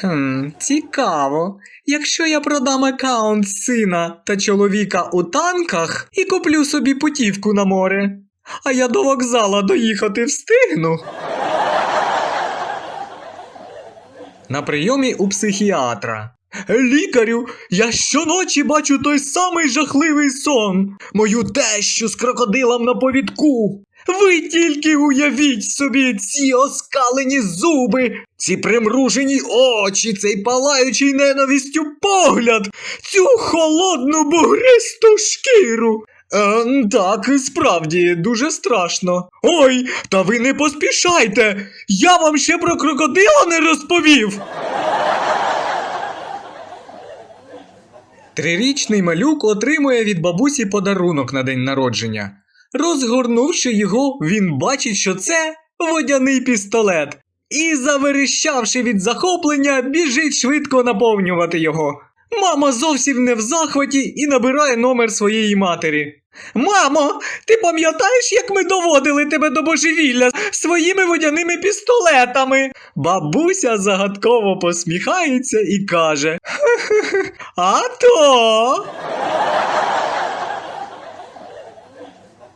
Хм, цікаво. Якщо я продам аккаунт сина та чоловіка у танках і куплю собі путівку на море, а я до вокзала доїхати встигну. На прийомі у психіатра. Лікарю, я щоночі бачу той самий жахливий сон. Мою тещу з крокодилом на повідку. Ви тільки уявіть собі ці оскалені зуби, ці примружені очі, цей палаючий ненавистю погляд, цю холодну бугристу шкіру. Е, так, справді, дуже страшно. Ой, та ви не поспішайте! Я вам ще про крокодила не розповів. Трирічний малюк отримує від бабусі подарунок на день народження. Розгорнувши його, він бачить, що це водяний пістолет. І, заверещавши від захоплення, біжить швидко наповнювати його. Мама зовсім не в захваті і набирає номер своєї матері. Мамо, ти пам'ятаєш, як ми доводили тебе до божевілля своїми водяними пістолетами? Бабуся загадково посміхається і каже: А то.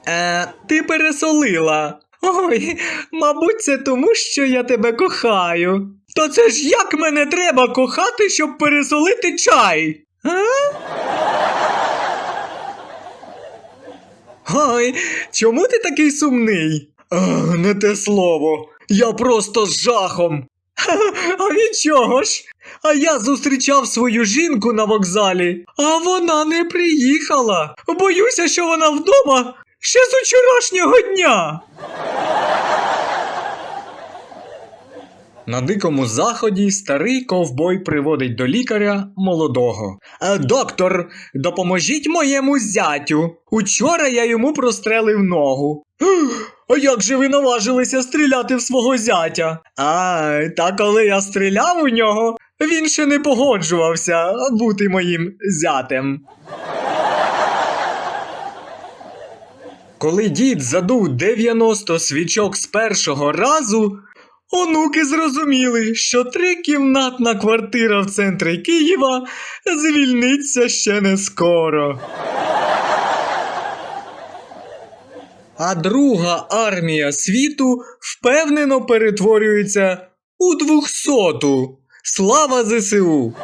Е, ти пересолила. Ой, мабуть, це тому, що я тебе кохаю. То це ж як мене треба кохати, щоб пересолити чай? А? Ой, чому ти такий сумний? Ах, не те слово. Я просто з жахом. А від чого ж? А я зустрічав свою жінку на вокзалі, а вона не приїхала. Боюся, що вона вдома ще з учорашнього дня. На дикому заході старий ковбой приводить до лікаря молодого. «Е, доктор, допоможіть моєму зятю. Учора я йому прострелив ногу. А як же ви наважилися стріляти в свого зятя? А, та коли я стріляв у нього, він ще не погоджувався бути моїм зятем. Коли дід задув 90 свічок з першого разу, онуки зрозуміли, що трикімнатна квартира в центрі Києва звільниться ще не скоро. А друга армія світу впевнено перетворюється у двохсоту. Слава ЗСУ!